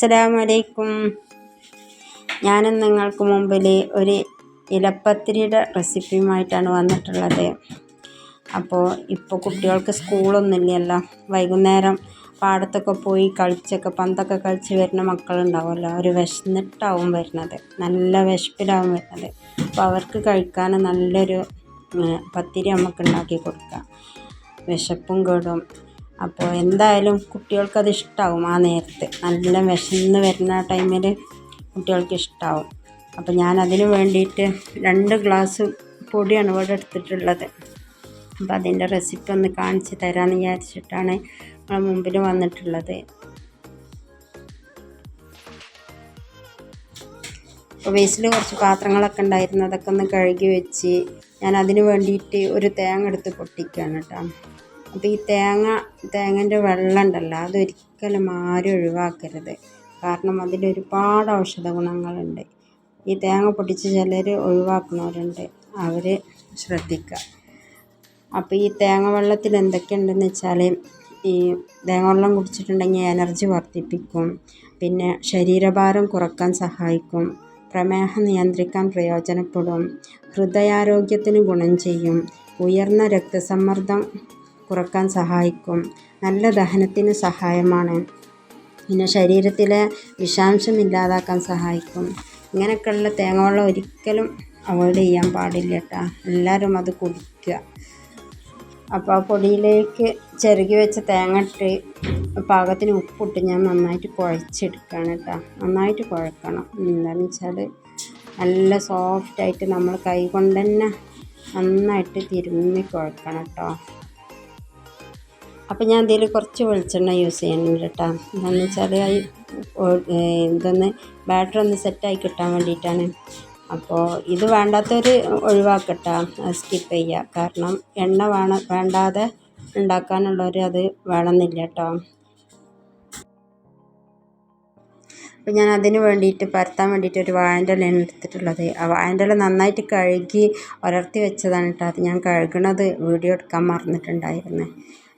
അസ്സലാമലൈക്കും. ഞാനും നിങ്ങൾക്ക് മുമ്പിൽ ഒരു ഇലപ്പത്തിരിയുടെ റെസിപ്പിയുമായിട്ടാണ് വന്നിട്ടുള്ളത്. അപ്പോൾ ഇപ്പോൾ കുട്ടികൾക്ക് സ്കൂളൊന്നുമില്ലല്ലോ. വൈകുന്നേരം പാടത്തൊക്കെ പോയി കളിച്ചൊക്കെ പന്തൊക്കെ കളിച്ച് വരുന്ന മക്കളുണ്ടാവുമല്ലോ. അവർ വിശന്നിട്ടാവും വരുന്നത്. നല്ല വിശപ്പിലാവും വരുന്നത്. അപ്പോൾ അവർക്ക് കഴിക്കാൻ നല്ലൊരു പത്തിരി നമുക്ക് ഉണ്ടാക്കി കൊടുക്കാം. വിശപ്പും കേടും. അപ്പോൾ എന്തായാലും കുട്ടികൾക്കത് ഇഷ്ടമാവും ആ നേരത്ത്. നല്ല വിശന്ന് വരുന്ന ടൈമിൽ കുട്ടികൾക്ക് ഇഷ്ടമാവും അപ്പോൾ ഞാൻ അതിന് വേണ്ടിയിട്ട് രണ്ട് ഗ്ലാസ് പൊടിയാണ് ഇവിടെ എടുത്തിട്ടുള്ളത്. അപ്പോൾ അതിന്റെ റെസിപ്പി ഒന്ന് കാണിച്ച് തരാമെന്ന് വിചാരിച്ചിട്ടാണ് നമ്മളെ മുമ്പിൽ വന്നിട്ടുള്ളത്. അപ്പോൾ വേസ്റ്റിൽ കുറച്ച് പാത്രങ്ങളൊക്കെ ഉണ്ടായിരുന്നു അതൊക്കെ ഒന്ന് കഴുകി വെച്ച് ഞാൻ അതിന് വേണ്ടിയിട്ട് ഒരു തേങ്ങ എടുത്ത് പൊട്ടിക്കുകയാണ് കേട്ടോ. അപ്പോൾ ഈ തേങ്ങ തേങ്ങന്റെ വെള്ളം ഉണ്ടല്ലോ അതൊരിക്കലും ആരും ഒഴിവാക്കരുത്. കാരണം അതിൽ ഒരുപാട് ഔഷധ ഗുണങ്ങളുണ്ട്. ഈ തേങ്ങ പൊടിച്ച് ചിലർ ഒഴിവാക്കുന്നവരുണ്ട്. അവർ ശ്രദ്ധിക്കുക അപ്പോൾ ഈ തേങ്ങ വെള്ളത്തിൽ എന്തൊക്കെയുണ്ടെന്ന് വെച്ചാൽ ഈ തേങ്ങ വെള്ളം കുടിച്ചിട്ടുണ്ടെങ്കിൽ എനർജി വർദ്ധിപ്പിക്കും. പിന്നെ ശരീരഭാരം കുറയ്ക്കാൻ സഹായിക്കും. പ്രമേഹം നിയന്ത്രിക്കാൻ പ്രയോജനപ്പെടും. ഹൃദയാരോഗ്യത്തിന് ഗുണം ചെയ്യും. ഉയർന്ന രക്തസമ്മർദ്ദം കുറയ്ക്കാൻ സഹായിക്കും. നല്ല ദഹനത്തിന് സഹായമാണ്. പിന്നെ ശരീരത്തിലെ വിഷാംശം ഇല്ലാതാക്കാൻ സഹായിക്കും. ഇങ്ങനെയൊക്കെയുള്ള തേങ്ങ ഒരിക്കലും അവോയ്ഡ് ചെയ്യാൻ പാടില്ല കേട്ടോ. എല്ലാവരും അത് കുടിക്കുക. അപ്പോൾ ആ പൊടിയിലേക്ക് ചെറുകി വെച്ച തേങ്ങ ഇട്ട് പാകത്തിന് ഉപ്പിട്ട് ഞാൻ നന്നായിട്ട് കുഴച്ചെടുക്കുകയാണ് കേട്ടോ. നന്നായിട്ട് കുഴക്കണം. എന്താണെന്ന് വെച്ചാൽ നല്ല സോഫ്റ്റായിട്ട് നമ്മൾ കൈ കൊണ്ട് തന്നെ നന്നായിട്ട് തിരുമ്മി കുഴക്കണം കേട്ടോ. അപ്പോൾ ഞാൻ ഇതിൽ കുറച്ച് വെളിച്ചെണ്ണ യൂസ് ചെയ്യുന്നുണ്ട് കേട്ടോ എന്താണെന്ന് വെച്ചാൽ ഇതൊന്ന് ബാറ്റർ ഒന്ന് സെറ്റായി കിട്ടാൻ വേണ്ടിയിട്ടാണ് അപ്പോൾ ഇത് വേണ്ടാത്തവർ ഒഴിവാക്കട്ടോ സ്കിപ്പ് ചെയ്യുക കാരണം എണ്ണ വേണ വേണ്ടാതെ ഉണ്ടാക്കാനുള്ളവർ അത് വേണമെന്നില്ല കേട്ടോ അപ്പോൾ ഞാൻ അതിന് വേണ്ടിയിട്ട് പരത്താൻ വേണ്ടിയിട്ട് ഒരു വാഴന്റെ ഇലയാണ് എടുത്തിട്ടുള്ളത്. ആ വാഴന്റെ ഇല നന്നായിട്ട് കഴുകി ഉലർത്തി വെച്ചതാണ് കേട്ടോ അത് ഞാൻ കഴുകണത് വീഡിയോ എടുക്കാൻ മറന്നിട്ടുണ്ടായിരുന്നു.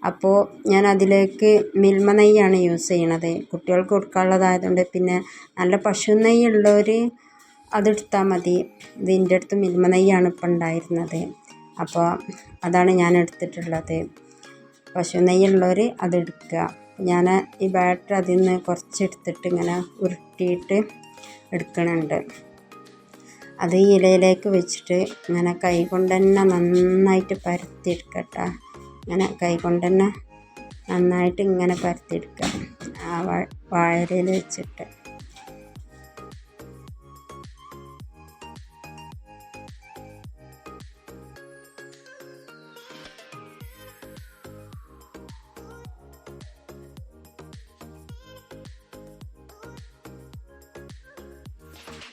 അപ്പോൾ ഞാൻ അതിലേക്ക് മിൽമ നെയ്യാണ് യൂസ് ചെയ്യണത്. കുട്ടികൾക്ക് കൊടുക്കാനുള്ളതായതുകൊണ്ട് പിന്നെ നല്ല പശു നെയ്യ് ഉള്ളവർ അതെടുത്താൽ മതി. ഇതിന്റെ അടുത്ത് മിൽമ നെയ്യാണ് ഇപ്പം ഉണ്ടായിരുന്നത്. അപ്പോൾ അതാണ് ഞാൻ എടുത്തിട്ടുള്ളത് പശു നെയ്യുള്ളവർ അതെടുക്കുക. ഞാൻ ഈ ബാറ്റർ അതിൽ നിന്ന് കുറച്ച് എടുത്തിട്ട് ഇങ്ങനെ ഉരുട്ടിയിട്ട് എടുക്കണുണ്ട്. അത് ഇലയിലേക്ക് വെച്ചിട്ട് ഇങ്ങനെ കൈ കൊണ്ട് തന്നെ നന്നായിട്ട് പരത്തിയെടുക്കട്ടെ ഇങ്ങനെ കൈകൊണ്ട് തന്നെ നന്നായിട്ട് ഇങ്ങനെ പരത്തിയെടുക്കുക. ആ വാഴയിലയിൽ വെച്ചിട്ട്.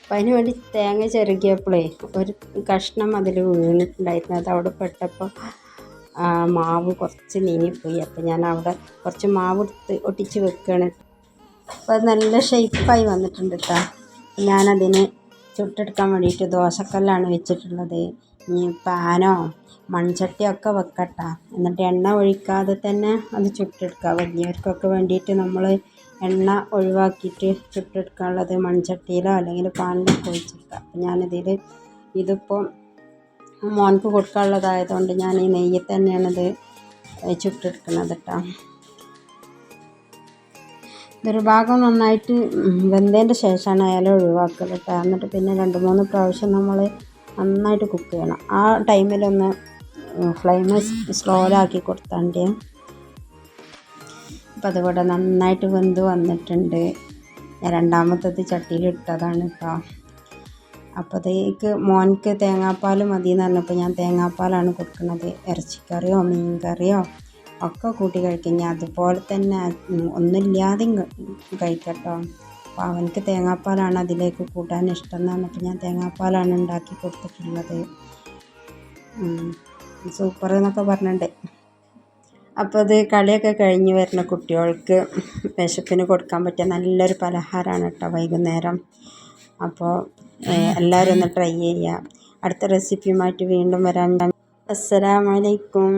അപ്പം അതിന് വേണ്ടി തേങ്ങ ചിരകിയപ്പോഴേ ഒരു കഷ്ണം അതിൽ വീണിട്ടുണ്ടായിരുന്നു. അത് അവിടെ പെട്ടപ്പോൾ മാവ് കുറച്ച് നീങ്ങിപ്പോയി. അപ്പോൾ ഞാൻ അവിടെ കുറച്ച് മാവ് എടുത്ത് ഒട്ടിച്ച് വെക്കുകയാണ് അപ്പോൾ അത് നല്ല ഷേപ്പായി വന്നിട്ടുണ്ട് കേട്ടോ ഞാനതിന് ചുട്ടെടുക്കാൻ വേണ്ടിയിട്ട് ദോശക്കല്ലാണ് വെച്ചിട്ടുള്ളത്. ഇനി പാനോ മൺചട്ടിയൊക്കെ വെക്കട്ടെ എന്നിട്ട് എണ്ണ ഒഴിക്കാതെ തന്നെ അത് ചുട്ടെടുക്കുക വലിയവർക്കൊക്കെ വേണ്ടിയിട്ട് നമ്മൾ എണ്ണ ഒഴിവാക്കിയിട്ട് ചുട്ടെടുക്കാനുള്ളത് മൺചട്ടിയിലോ അല്ലെങ്കിൽ പാനിലൊക്കെ ഒഴിച്ചെടുക്കുക അപ്പം ഞാനിതിൽ ഇതിപ്പോൾ മോൻക്ക് കൊടുക്കാനുള്ളതായതുകൊണ്ട് ഞാൻ ഈ നെയ്യിൽ തന്നെയാണിത് ചുട്ടെടുക്കുന്നത് കേട്ടോ ഇതൊരു ഭാഗം നന്നായിട്ട് വെന്തതിന്റെ ശേഷമാണ് അയാൾ ഒഴിവാക്കൽ കേട്ടോ എന്നിട്ട് പിന്നെ രണ്ട് മൂന്ന് പ്രാവശ്യം നമ്മൾ നന്നായിട്ട് കുക്ക് ചെയ്യണം. ആ ടൈമിലൊന്ന് ഫ്ലെയിം സ്ലോലാക്കി കൊടുത്താണ്ട്. അപ്പം അതുപോലെ നന്നായിട്ട് വെന്ത് വന്നിട്ടുണ്ട്. രണ്ടാമത്തത് ചട്ടിയിലിട്ടതാണ് കേട്ടോ അപ്പോഴത്തേക്ക് മോൻക്ക് തേങ്ങാപ്പാൽ മതി എന്ന് പറഞ്ഞപ്പോൾ ഞാൻ തേങ്ങാപ്പാലാണ് കൊടുക്കുന്നത്. ഇറച്ചിക്കറിയോ മീൻ കറിയോ ഒക്കെ കൂട്ടി കഴിക്കും. ഞാൻ അതുപോലെ തന്നെ ഒന്നുമില്ലാതെയും കഴിക്കട്ടോ. അപ്പോൾ അവനക്ക് തേങ്ങാപ്പാലാണ് അതിലേക്ക് കൂട്ടാൻ ഇഷ്ടം എന്ന് പറഞ്ഞപ്പോൾ ഞാൻ തേങ്ങാപ്പാലാണ് ഉണ്ടാക്കി കൊടുത്തിട്ടുള്ളത്. സൂപ്പർ എന്നൊക്കെ പറഞ്ഞിട്ടുണ്ട്. അപ്പോൾ അത് കളിയൊക്കെ കഴിഞ്ഞ് വരുന്ന കുട്ടികൾക്ക് വിശപ്പിന് കൊടുക്കാൻ പറ്റിയ നല്ലൊരു പലഹാരമാണ് കേട്ടോ വൈകുന്നേരം. അപ്പോൾ എല്ലാവരും ഒന്ന് ട്രൈ ചെയ്യുക അടുത്ത റെസിപ്പിയുമായിട്ട് വീണ്ടും വരാം. അസ്സലാമലൈക്കും